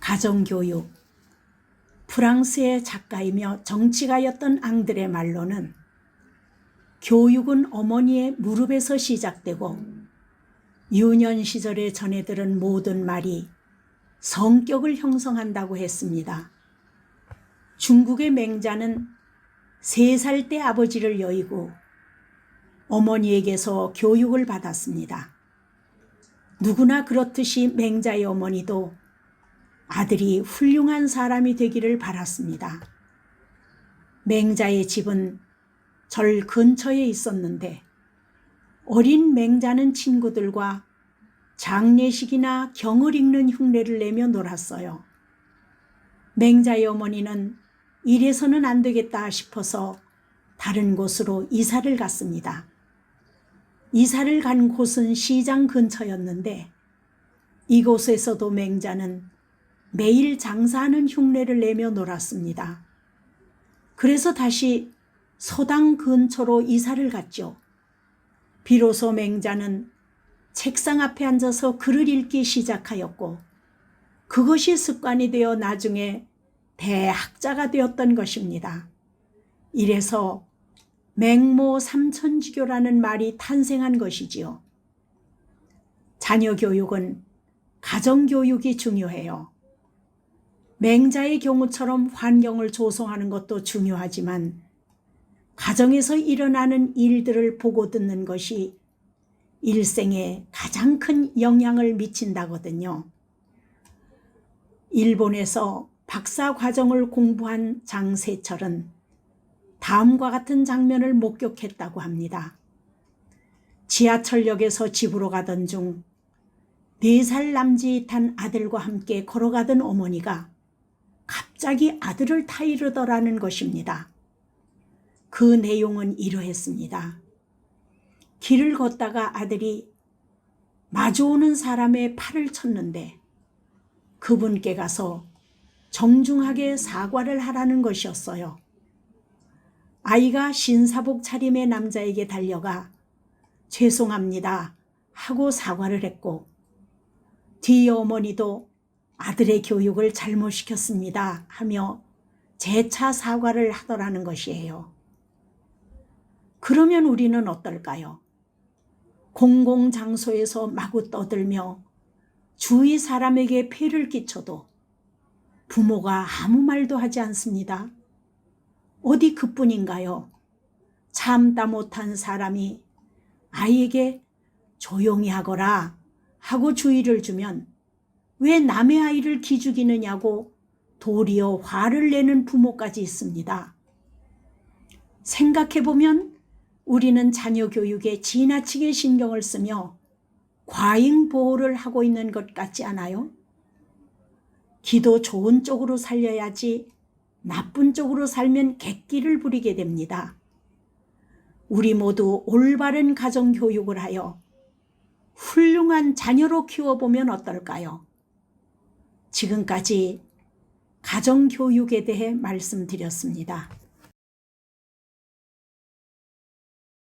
가정교육. 프랑스의 작가이며 정치가였던 앙드레 말로는 교육은 어머니의 무릎에서 시작되고 유년 시절에 전해 들은 모든 말이 성격을 형성한다고 했습니다. 중국의 맹자는 세살때 아버지를 여의고 어머니에게서 교육을 받았습니다. 누구나 그렇듯이 맹자의 어머니도 아들이 훌륭한 사람이 되기를 바랐습니다. 맹자의 집은 절 근처에 있었는데 어린 맹자는 친구들과 장례식이나 경을 읽는 흉내를 내며 놀았어요. 맹자의 어머니는 이래서는 안 되겠다 싶어서 다른 곳으로 이사를 갔습니다. 이사를 간 곳은 시장 근처였는데 이곳에서도 맹자는 매일 장사하는 흉내를 내며 놀았습니다. 그래서 다시 서당 근처로 이사를 갔죠. 비로소 맹자는 책상 앞에 앉아서 글을 읽기 시작하였고 그것이 습관이 되어 나중에 대학자가 되었던 것입니다. 이래서 맹모 삼천지교라는 말이 탄생한 것이지요. 자녀 교육은 가정 교육이 중요해요. 맹자의 경우처럼 환경을 조성하는 것도 중요하지만 가정에서 일어나는 일들을 보고 듣는 것이 일생에 가장 큰 영향을 미친다거든요. 일본에서 박사 과정을 공부한 장세철은 다음과 같은 장면을 목격했다고 합니다. 지하철역에서 집으로 가던 중네살 남짓한 아들과 함께 걸어가던 어머니가 갑자기 아들을 타이르더라는 것입니다. 그 내용은 이러했습니다. 길을 걷다가 아들이 마주오는 사람의 팔을 쳤는데 그분께 가서 정중하게 사과를 하라는 것이었어요. 아이가 신사복 차림의 남자에게 달려가 죄송합니다 하고 사과를 했고 뒤 어머니도 아들의 교육을 잘못시켰습니다 하며 재차 사과를 하더라는 것이에요. 그러면 우리는 어떨까요? 공공장소에서 마구 떠들며 주위 사람에게 폐를 끼쳐도 부모가 아무 말도 하지 않습니다. 어디 그뿐인가요? 참다 못한 사람이 아이에게 조용히 하거라 하고 주의를 주면 왜 남의 아이를 기죽이느냐고 도리어 화를 내는 부모까지 있습니다. 생각해보면 우리는 자녀 교육에 지나치게 신경을 쓰며 과잉 보호를 하고 있는 것 같지 않아요? 기도 좋은 쪽으로 살려야지 나쁜 쪽으로 살면 객기를 부리게 됩니다. 우리 모두 올바른 가정 교육을 하여 훌륭한 자녀로 키워보면 어떨까요? 지금까지 가정 교육에 대해 말씀드렸습니다.